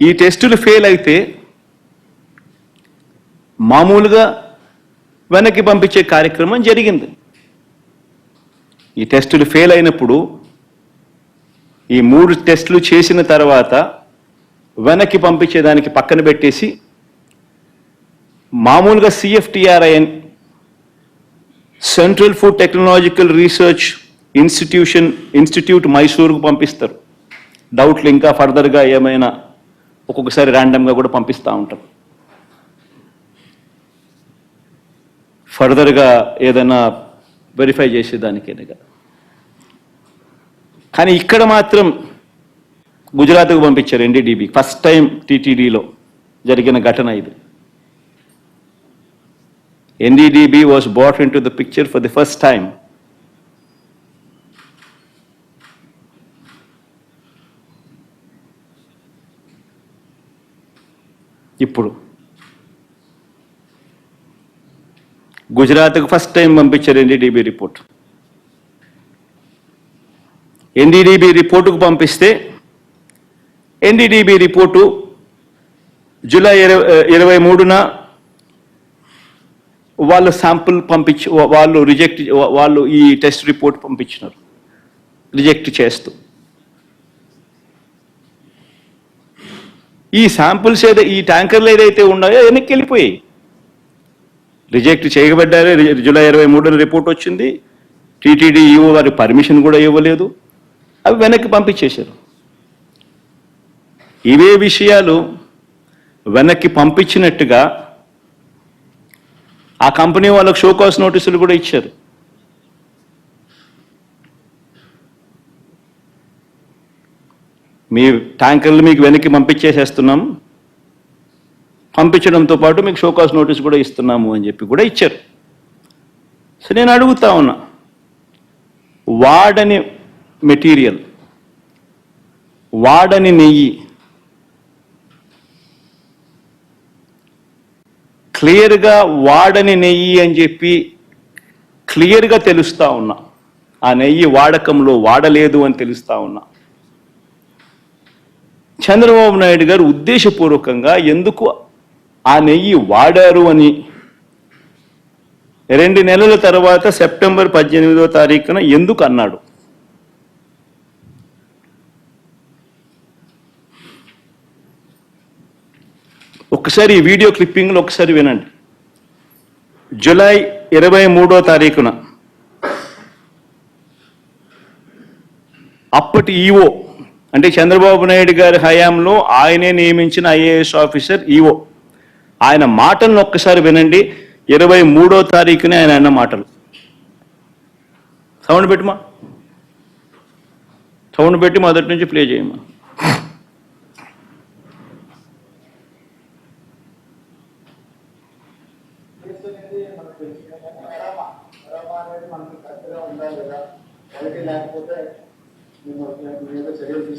ఈ టెస్టులు ఫెయిల్ అయితే మామూలుగా వెనక్కి పంపించే కార్యక్రమం జరిగింది. ఈ టెస్టులు ఫెయిల్ అయినప్పుడు ఈ మూడు టెస్టులు చేసిన తర్వాత వెనక్కి పంపించేదానికి పక్కన పెట్టేసి మామూలుగా సిఎఫ్టిఆర్ఐఎన్ central food technological research institution institute మైసూరుకు పంపిస్తారు. డౌట్లు ఇంకా ఫర్దర్గా ఏమైనా ఒక్కొక్కసారి ర్యాండమ్గా కూడా పంపిస్తూ ఉంటాం. ఫర్దర్గా ఏదైనా వెరిఫై చేసేదానికేనగా. కానీ ఇక్కడ మాత్రం గుజరాత్కు పంపించారు ఎన్డీడీబీ ఫస్ట్ టైం టీటీడీలో జరిగిన ఘటన ఇది. NDDB was brought into the picture for the first time ఇప్పుడు. గుజరాత్కు ఫస్ట్ టైం పంపించారు ఎన్డీడీబీ రిపోర్ట్ ఎన్డీడీబీ రిపోర్టుకు పంపిస్తే ఎన్డీడీబీ రిపోర్టు జూలై ఇరవై ఇరవై మూడున వాళ్ళు శాంపుల్ పంపించి వాళ్ళు రిజెక్ట్ వాళ్ళు ఈ టెస్ట్ రిపోర్ట్ పంపించినారు. రిజెక్ట్ చేస్తూ. ఈ శాంపుల్స్ ఏదో ఈ ట్యాంకర్లు ఏదైతే ఉన్నాయో వెనక్కి వెళ్ళిపోయాయి రిజెక్ట్ చేయబడ్డారు. జూలై ఇరవై మూడున రిపోర్ట్ వచ్చింది. టీటీడీ ఈఓ వారి పర్మిషన్ కూడా ఇవ్వలేదు. అవి వెనక్కి పంపించేశారు. ఇవే విషయాలు వెనక్కి పంపించినట్టుగా ఆ కంపెనీ వాళ్ళకు షోకాస్ నోటీసులు కూడా ఇచ్చారు. మీ ట్యాంకర్లు మీకు వెనక్కి పంపించేసేస్తున్నాం. పంపించడంతో పాటు మీకు షోకాస్ నోటీస్ కూడా ఇస్తున్నాము అని చెప్పి కూడా ఇచ్చారు. సో నేను అడుగుతా ఉన్నా వాడని మెటీరియల్ వాడని నెయ్యి క్లియర్గా వాడని నెయ్యి అని చెప్పి క్లియర్గా తెలుస్తా ఉన్నా ఆ నెయ్యి వాడకంలో వాడలేదు అని తెలుస్తా ఉన్నా చంద్రబాబు నాయుడు గారు ఉద్దేశపూర్వకంగా ఎందుకు ఆ నెయ్యి వాడారు అని రెండు నెలల తర్వాత సెప్టెంబర్ పద్దెనిమిదో తారీఖున ఎందుకు అన్నాడు? ఒకసారి ఈ వీడియో క్లిప్పింగ్లో ఒకసారి వినండి. జూలై ఇరవై మూడో తారీఖున అప్పటి ఈవో అంటే చంద్రబాబు నాయుడు గారి హయాంలో ఆయనే నియమించిన ఐఏఎస్ ఆఫీసర్ ఈఓ ఆయన మాటలను ఒక్కసారి వినండి. ఇరవై మూడో తారీఖునే ఆయన అన్న మాటలు. సౌండ్ పెట్టుమా? సౌండ్ పెట్టి మొదటి నుంచి ప్లే చేయమా?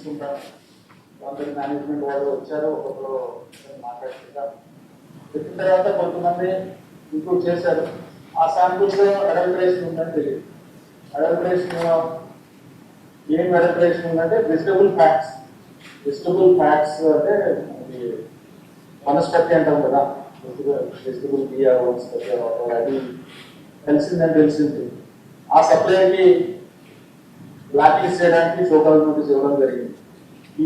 తీసుకుంటాం కొందరు మేనేజ్మెంట్ వాళ్ళు వచ్చారు ఒక్కొక్కరు మాట్లాడుతుంటాం చెప్పిన తర్వాత కొంతమంది ఇంప్రూవ్ చేశారు. ఆ శాంపుల్స్ అడల్ట్రేషన్ ఉందని తెలియదు. అడల్ట్రేషన్ ఏం అడల్ట్రేషన్ ఉందంటే వెజిటబుల్ ఫ్యాట్స్ వెజిటబుల్ ఫ్యాట్స్ అంటే అది వనస్పతి అంటాం కదా. వెజిటబుల్ బియ్యాలు వనస్పతి అది తెలిసిందని తెలిసింది. ఆ సప్లైకి బ్లాక్ లిస్ట్ చేయడానికి సోకాల్ నోటీస్ ఇవ్వడం జరిగింది.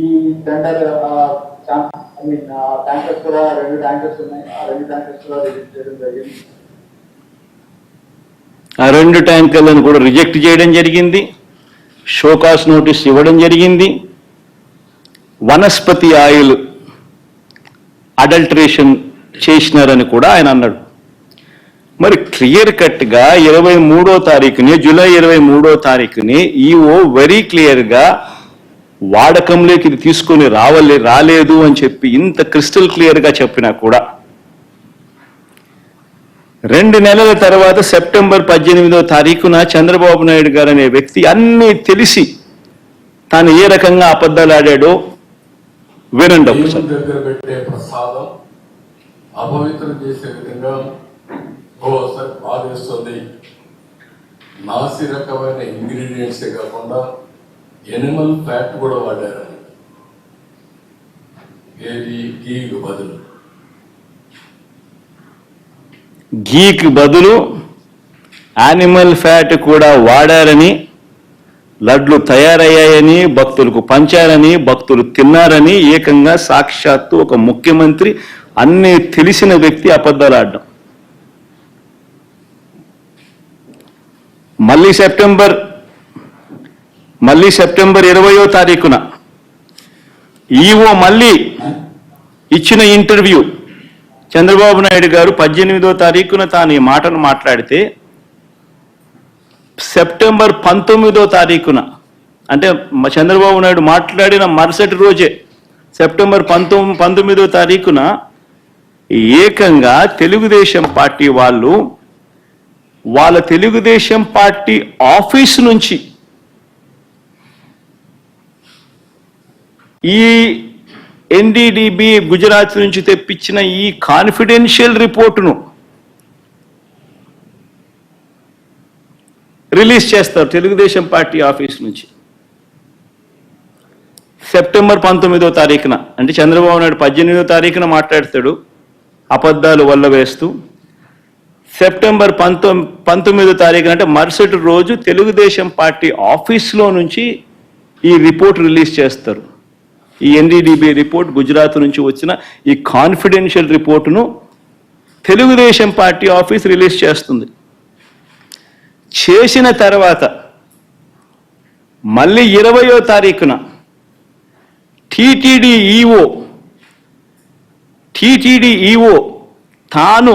ఈ టెండర్ ఐ మీన్ ట్యాంకర్స్ కూడా రెండు ట్యాంకర్స్ ఉన్నాయి. ఆ రెండు ట్యాంకర్స్ కూడా రిజెక్ట్ చేయడం జరిగింది. ఆ రెండు ట్యాంకర్లను కూడా రిజెక్ట్ చేయడం జరిగింది. షోకాస్ నోటీస్ ఇవ్వడం జరిగింది. వనస్పతి ఆయిల్ అడల్టరేషన్ చేసినారని కూడా ఆయన అన్నాడు. మరి క్లియర్ కట్గా ఇరవై మూడో తారీఖుని జూలై ఇరవై మూడో తారీఖుని ఈఓ వెరీ క్లియర్గా వాడకంలోకి ఇది తీసుకొని రావలే రాలేదు అని చెప్పి ఇంత క్రిస్టల్ క్లియర్గా చెప్పినా కూడా. రెండు నెలల తర్వాత సెప్టెంబర్ పద్దెనిమిదో తారీఖున చంద్రబాబు నాయుడు గారు అనే వ్యక్తి అన్నీ తెలిసి తాను ఏ రకంగా అబద్ధాలు ఆడాడో వినండి ఒకసారి. ఓసారి బాధేస్తుంది నాసి రకమైన ఇంగ్రీడియంట్సే కాకుండా ఎనిమల్ ఫ్యాట్ కూడా వాడారు ఏది? గీకు బదులు. గీకి బదులు యానిమల్ ఫ్యాట్ కూడా వాడారని లడ్లు తయారయ్యాయని భక్తులకు పంచారని భక్తులు తిన్నారని ఏకంగా సాక్షాత్తు ఒక ముఖ్యమంత్రి అన్నీ తెలిసిన వ్యక్తి అబద్ధాలు ఆడడం. మళ్ళీ సెప్టెంబర్ మళ్ళీ సెప్టెంబర్ ఇరవయో తారీఖున ఈవో మళ్ళీ ఇచ్చిన ఇంటర్వ్యూ. చంద్రబాబు నాయుడు గారు పద్దెనిమిదో తారీఖున తాను ఈ మాటను మాట్లాడితే సెప్టెంబర్ పంతొమ్మిదో తారీఖున అంటే చంద్రబాబు నాయుడు మాట్లాడిన మరుసటి రోజే సెప్టెంబర్ పంతొమ్మిది పంతొమ్మిదో తారీఖున ఏకంగా తెలుగుదేశం పార్టీ వాళ్ళు వాళ్ళ తెలుగుదేశం పార్టీ ఆఫీస్ నుంచి ఈ ఎన్డీడీబీ గుజరాత్ నుంచి తెప్పించిన ఈ కాన్ఫిడెన్షియల్ రిపోర్టును రిలీజ్ చేస్తారు తెలుగుదేశం పార్టీ ఆఫీస్ నుంచి. సెప్టెంబర్ పంతొమ్మిదో తారీఖున అంటే చంద్రబాబు నాయుడు పద్దెనిమిదో తారీఖున మాట్లాడతాడు అబద్ధాలు వల్ల వేస్తూ సెప్టెంబర్ పంతొమ్ పంతొమ్మిదో తారీఖున అంటే మరుసటి రోజు తెలుగుదేశం పార్టీ ఆఫీస్లో నుంచి ఈ రిపోర్ట్ రిలీజ్ చేస్తారు. ఈ ఎన్డీడీబీ రిపోర్ట్ గుజరాత్ నుంచి వచ్చిన ఈ కాన్ఫిడెన్షియల్ రిపోర్టును తెలుగుదేశం పార్టీ ఆఫీస్ రిలీజ్ చేస్తుంది. చేసిన తర్వాత మళ్ళీ ఇరవయో తారీఖున టీటీడీ ఈఓ టీటీడీ ఈఓ తాను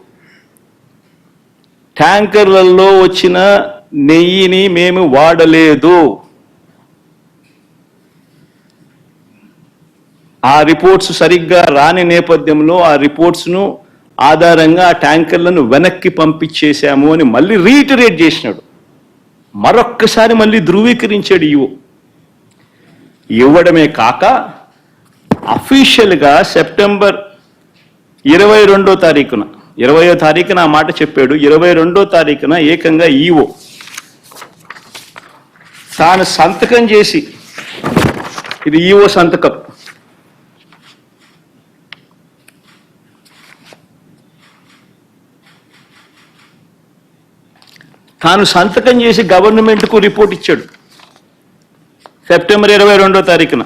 ట్యాంకర్లలో వచ్చిన నెయ్యిని మేము వాడలేదు. ఆ రిపోర్ట్స్ సరిగ్గా రాని నేపథ్యంలో ఆ రిపోర్ట్స్ను ఆధారంగా ఆ ట్యాంకర్లను వెనక్కి పంపించేశాము అని మళ్ళీ రీటరేట్ చేసినాడు. మరొక్కసారి మళ్ళీ ధృవీకరించాడు ఇవో ఇవ్వడమే కాక అఫీషియల్గా సెప్టెంబర్ ఇరవై రెండో తారీఖున ఇరవయో తారీఖున ఆ మాట చెప్పాడు. ఇరవై రెండో తారీఖున ఏకంగా ఈవో తాను సంతకం చేసి ఇది ఈవో సంతకం. తాను సంతకం చేసి గవర్నమెంట్కు రిపోర్ట్ ఇచ్చాడు. సెప్టెంబర్ ఇరవై రెండో తారీఖున.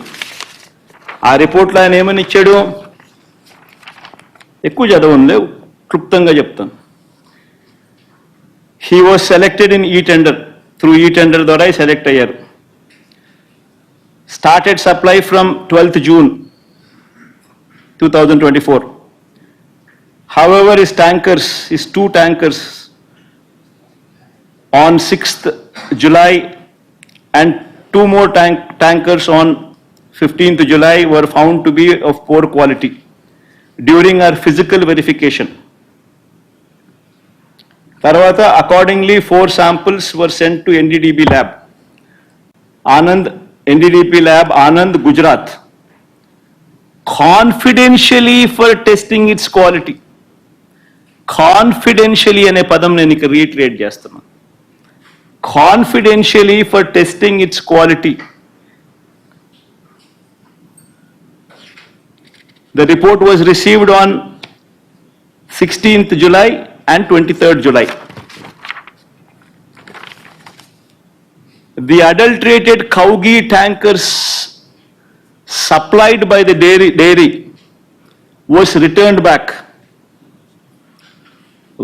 ఆ రిపోర్ట్లో ఆయన ఏమని ఇచ్చాడు? ఎక్కువ చదవంలే క్లుప్తంగా చెప్తాను he was selected in e tender through e tender ద్వారా సెలెక్ట్ అయ్యారు started supply from twelfth June two thousand twenty four however is tankers is two tankers on 6th July and two more tank, tankers on 15th July were found to be of poor quality during our physical verification. తర్వాత accordingly four samples were sent to NDDB lab. Anand, NDDP lab, Anand, Gujarat. Confidentially for testing its quality. Confidentially అనే పదం నేను ఇక retreat చేస్తున్నాను confidentially for testing its quality. The report was received on 16th July and 23rd July. The adulterated cow ghee tankers supplied by the dairy, dairy was returned back.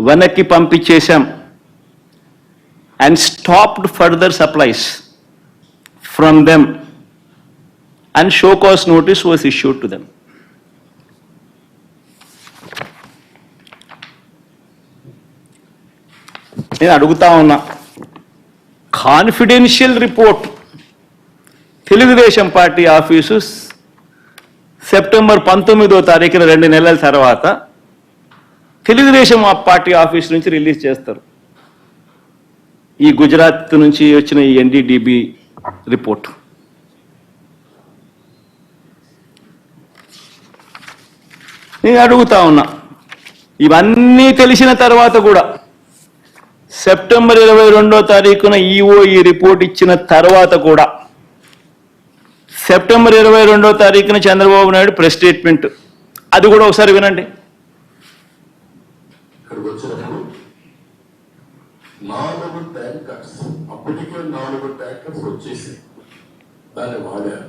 వెనక్కి పంపించేశాం and stopped further supplies from them and show cause notice was issued to them. నేను అడుగుతా ఉన్నా. Confidential report Telugu Desam party office September పంతొమ్మిదో తారీఖున రెండు నెలల తర్వాత తెలుగుదేశం ఆ పార్టీ ఆఫీస్ నుంచి రిలీజ్ చేస్తారు. ఈ గుజరాత్ నుంచి వచ్చిన ఈ ఎన్డీడీబీ రిపోర్ట్ నేను అడుగుతా ఉన్నా. ఇవన్నీ తెలిసిన తర్వాత కూడా సెప్టెంబర్ ఇరవై రెండో తారీఖున ఈఓ ఈ రిపోర్ట్ ఇచ్చిన తర్వాత కూడా. సెప్టెంబర్ ఇరవై రెండో తారీఖున చంద్రబాబు నాయుడు ప్రెస్ స్టేట్మెంట్ అది కూడా ఒకసారి వినండి. నాలుగు ట్యాంకర్స్ అప్పటికే నాలుగు ట్యాంకర్స్ వచ్చేసి దాన్ని వాడారు.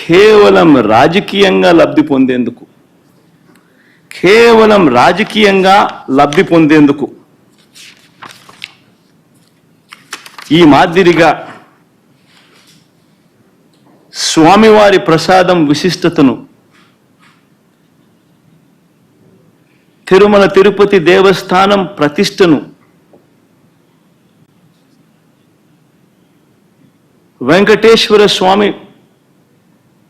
కేవలం రాజకీయంగా లబ్ధి పొందేందుకు? కేవలం రాజకీయంగా లబ్ధి పొందేందుకు? ఈ మాదిరిగా స్వామివారి ప్రసాదం విశిష్టతను తిరుమల తిరుపతి దేవస్థానం ప్రతిష్టను వెంకటేశ్వర స్వామి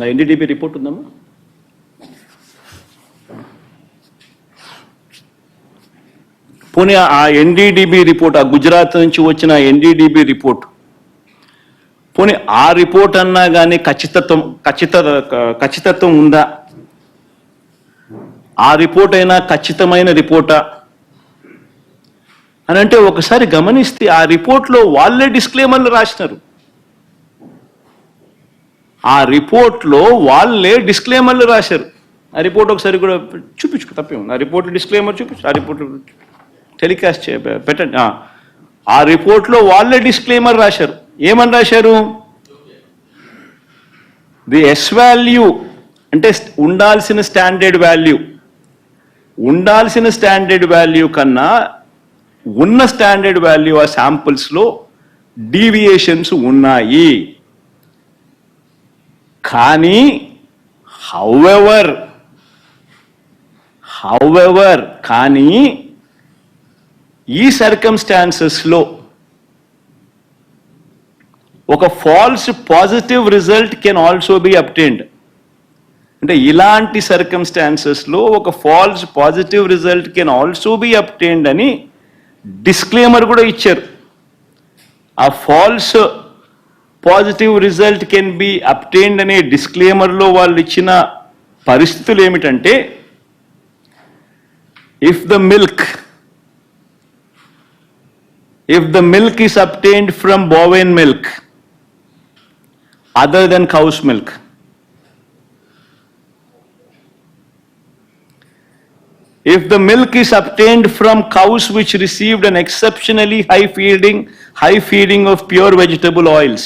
నా ఎన్డీడీబీ రిపోర్ట్ ఉందమ్మా. పోనీ ఆ ఎన్డీడీబీ రిపోర్ట్ ఆ గుజరాత్ నుంచి వచ్చిన ఎన్డీడీబీ రిపోర్ట్. పోనీ ఆ రిపోర్ట్ అన్నా కానీ ఖచ్చితత్వం ఖచ్చిత ఖచ్చితత్వం ఉందా? ఆ రిపోర్ట్ అయినా ఖచ్చితమైన రిపోర్టా? అని అంటే ఒకసారి గమనిస్తే ఆ రిపోర్ట్లో వాళ్ళే డిస్క్లేమర్లు రాసినారు. ఆ రిపోర్ట్లో వాళ్ళే డిస్క్లేమర్లు రాశారు. ఆ రిపోర్ట్ ఒకసారి కూడా చూపించుకో తప్పే ఉంది ఆ రిపోర్ట్ డిస్క్లేమర్ చూపించు ఆ రిపోర్ట్ టెలికాస్ట్ చే పెట్టండి. ఆ. రిపోర్ట్లో వాళ్ళే డిస్క్లైమర్ రాశారు. ఏమని రాశారు? ది ఎస్ వాల్యూ అంటే ఉండాల్సిన స్టాండర్డ్ వాల్యూ ఉండాల్సిన స్టాండర్డ్ వాల్యూ కన్నా ఉన్న స్టాండర్డ్ వాల్యూ ఆ శాంపుల్స్లో డీవియేషన్స్ ఉన్నాయి. కానీ హౌఎవర్ హౌఎవర్ కానీ ఈ సర్కమ్స్టాన్సెస్లో ఒక false positive result can also be obtained అంటే ఇలాంటి సర్కమ్స్టాన్సెస్లో ఒక false positive result can also be obtained అని డిస్క్లేమర్ కూడా ఇచ్చారు. ఆ false positive result can be obtained అనే డిస్క్లేమర్లో వాళ్ళు ఇచ్చిన పరిస్థితులు ఏమిటంటే if the milk if the milk is obtained from bovine milk other than cows milk if the milk is obtained from cows which received an exceptionally high feeding high feeding of pure vegetable oils